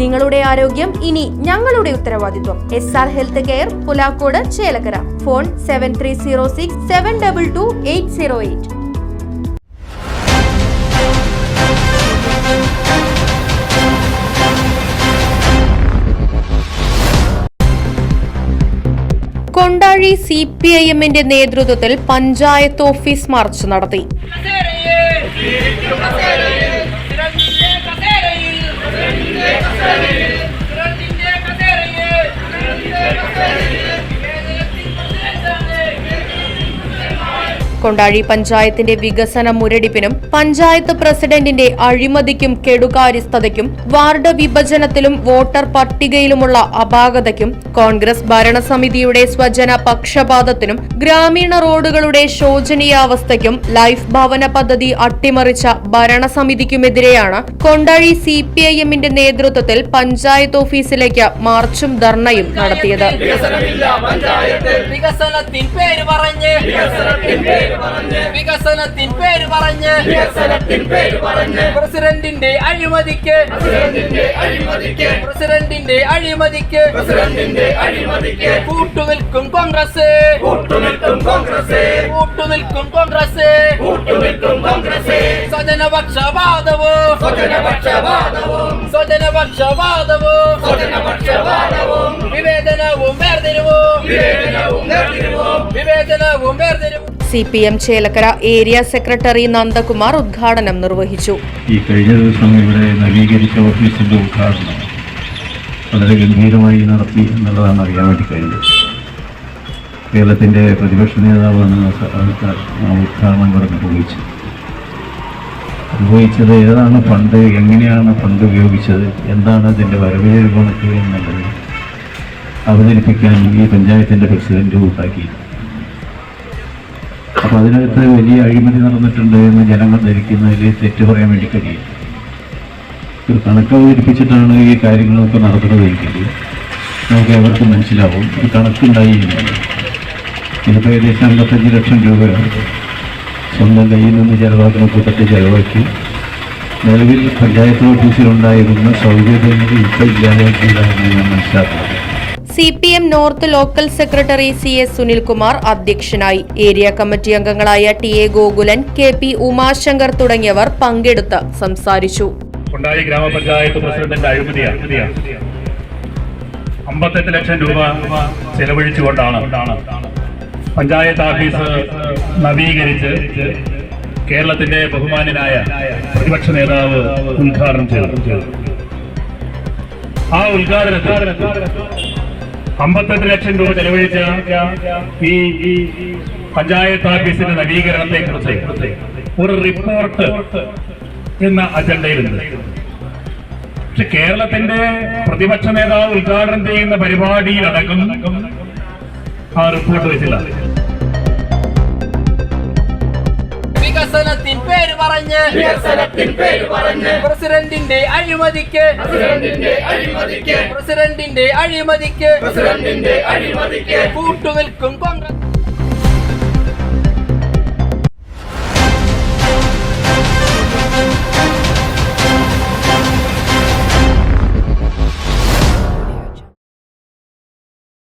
നിങ്ങളുടെ ആരോഗ്യം ഇനി ഞങ്ങളുടെ ഉത്തരവാദിത്വം. S R health care Pulakkode Chelakkara. Phone seven three zero six seven double two eight zero eight നേതൃത്വത്തിൽ പഞ്ചായത്ത് ഓഫീസ് മാർച്ച് നടത്തി. കൊണ്ടാഴി പഞ്ചായത്തിന്റെ വികസന മുരടിപ്പിനും പഞ്ചായത്ത് പ്രസിഡന്റിന്റെ അഴിമതിക്കും കെടുകാര്യസ്ഥതയ്ക്കും വാർഡ് വിഭജനത്തിലും വോട്ടർ പട്ടികയിലുമുള്ള അപാകതയ്ക്കും കോൺഗ്രസ് ഭരണസമിതിയുടെ സ്വജന പക്ഷപാതത്തിനും ഗ്രാമീണ റോഡുകളുടെ ശോചനീയാവസ്ഥയ്ക്കും ലൈഫ് ഭവന പദ്ധതി അട്ടിമറിച്ച ഭരണസമിതിക്കുമെതിരെയാണ് കൊണ്ടാഴി സി പി ഐ എമ്മിന്റെ നേതൃത്വത്തിൽ പഞ്ചായത്ത് ഓഫീസിലേക്ക് മാർച്ചും ധർണയും നടത്തിയത്. വികസനത്തിൻ പേര് പറഞ്ഞ്. വികസനത്തിൻ പേര് പറഞ്ഞ് പ്രസിഡന്റിന്റെ അഴിമതിക്ക് പ്രസിഡന്റിന്റെ അഴിമതിക്ക് കൂട്ടുനിൽക്കും കോൺഗ്രസ് കൂട്ടുനിൽക്കും കോൺഗ്രസ് സ്വജനപക്ഷപാതവോ സ്വജനപക്ഷപാതവോ വിവേചനവും വേർതിരിവോ വിവേചനവും വേർതിരിവും C P M Chelakkara area secretary Nandakumar ഉദ്ഘാടനം നിർവഹിച്ചു. ഈ കഴിഞ്ഞ ദിവസം ഇവിടെ നവീകരിച്ച ഓഫീസിന്റെ ഉദ്ഘാടനം വളരെ ഗംഭീരമായി നടത്തി എന്നുള്ളതാണ് അറിയാൻ വേണ്ടി കഴിഞ്ഞത്. കേരളത്തിന്റെ പ്രതിപക്ഷ നേതാവാണ് ഉദ്ഘാടനം നിർവഹിച്ചത് ഉപയോഗിച്ചത് ഏതാണ് ഫണ്ട് എങ്ങനെയാണ് ഫണ്ട് ഉപയോഗിച്ചത് എന്താണ് അതിന്റെ വരവ് കണക്ക് എന്നുള്ളത് അവതരിപ്പിക്കാൻ ഈ പഞ്ചായത്തിന്റെ പ്രസിഡന്റ് കൂട്ടാക്കി അപ്പോൾ അതിനകത്ത് വലിയ അഴിമതി നടന്നിട്ടുണ്ട് എന്ന് ജനങ്ങൾ ധരിക്കുന്നതിൽ തെറ്റ് പറയാൻ വേണ്ടി കഴിയും. ഒരു കണക്ക് അവതരിപ്പിച്ചിട്ടാണ് ഈ കാര്യങ്ങളൊക്കെ നടക്കുന്നതെങ്കിൽ നമുക്ക് എവർക്കും മനസ്സിലാവും ഒരു കണക്കുണ്ടായി. ഇതിപ്പോൾ ഏകദേശം അമ്പത്തഞ്ച് ലക്ഷം രൂപ സ്വന്തം കയ്യിൽ നിന്ന് ചെലവാക്കുന്ന കൂട്ടത്തിൽ ചെലവാക്കി. നിലവിൽ പഞ്ചായത്ത് ഓഫീസിലുണ്ടായിരുന്ന സൗകര്യങ്ങൾ ഇപ്പോൾ ഇല്ലാതാക്കിയതാണ് ഞാൻ മനസ്സിലാക്കുന്നത് C P M north local secretary C S Sunilkumar അധ്യക്ഷനായി. ഏരിയ കമ്മിറ്റി അംഗങ്ങളായ T A Gokulan K P Umashankar തുടങ്ങിയവർ പങ്കെടുത്ത് സംസാരിച്ചു. കൊണ്ടായി ഗ്രാമപഞ്ചായത്ത് പ്രസിഡന്റിന്റെ അമ്പത്തെട്ട് ലക്ഷം രൂപ ചെലവഴിച്ചുകൊണ്ടാണ് പഞ്ചായത്ത് ഓഫീസ് നവീകരിച്ച് കേരളത്തിന്റെ ബഹുമാനനായ പ്രതിപക്ഷ നേതാവ് ഉദ്ഘാടനം ചെയ്തു. ആ ഉദ്ഘാടനത്തിൽ അമ്പത്തെട്ട് ലക്ഷം രൂപ ചെലവഴിച്ച ഈ പഞ്ചായത്ത് ഓഫീസിന്റെ നവീകരണത്തെ കുറിച്ച് ഒരു റിപ്പോർട്ട് എന്ന അജണ്ടയിലുണ്ട്. പക്ഷെ കേരളത്തിന്റെ പ്രതിപക്ഷ നേതാവ് ഉദ്ഘാടനം ചെയ്യുന്ന പരിപാടിയിലടക്കം ആ റിപ്പോർട്ട് വെച്ചില്ല. വികസനത്തിൻ പേര് പറഞ്ഞ് വികസനത്തിൽ പേര് പറഞ്ഞ് പ്രസിഡന്റിന്റെ അഴിമതിക്ക് പ്രസിഡന്റിന്റെ അഴിമതിക്ക് കൂട്ടുനിൽക്കും കോൺഗ്രസ്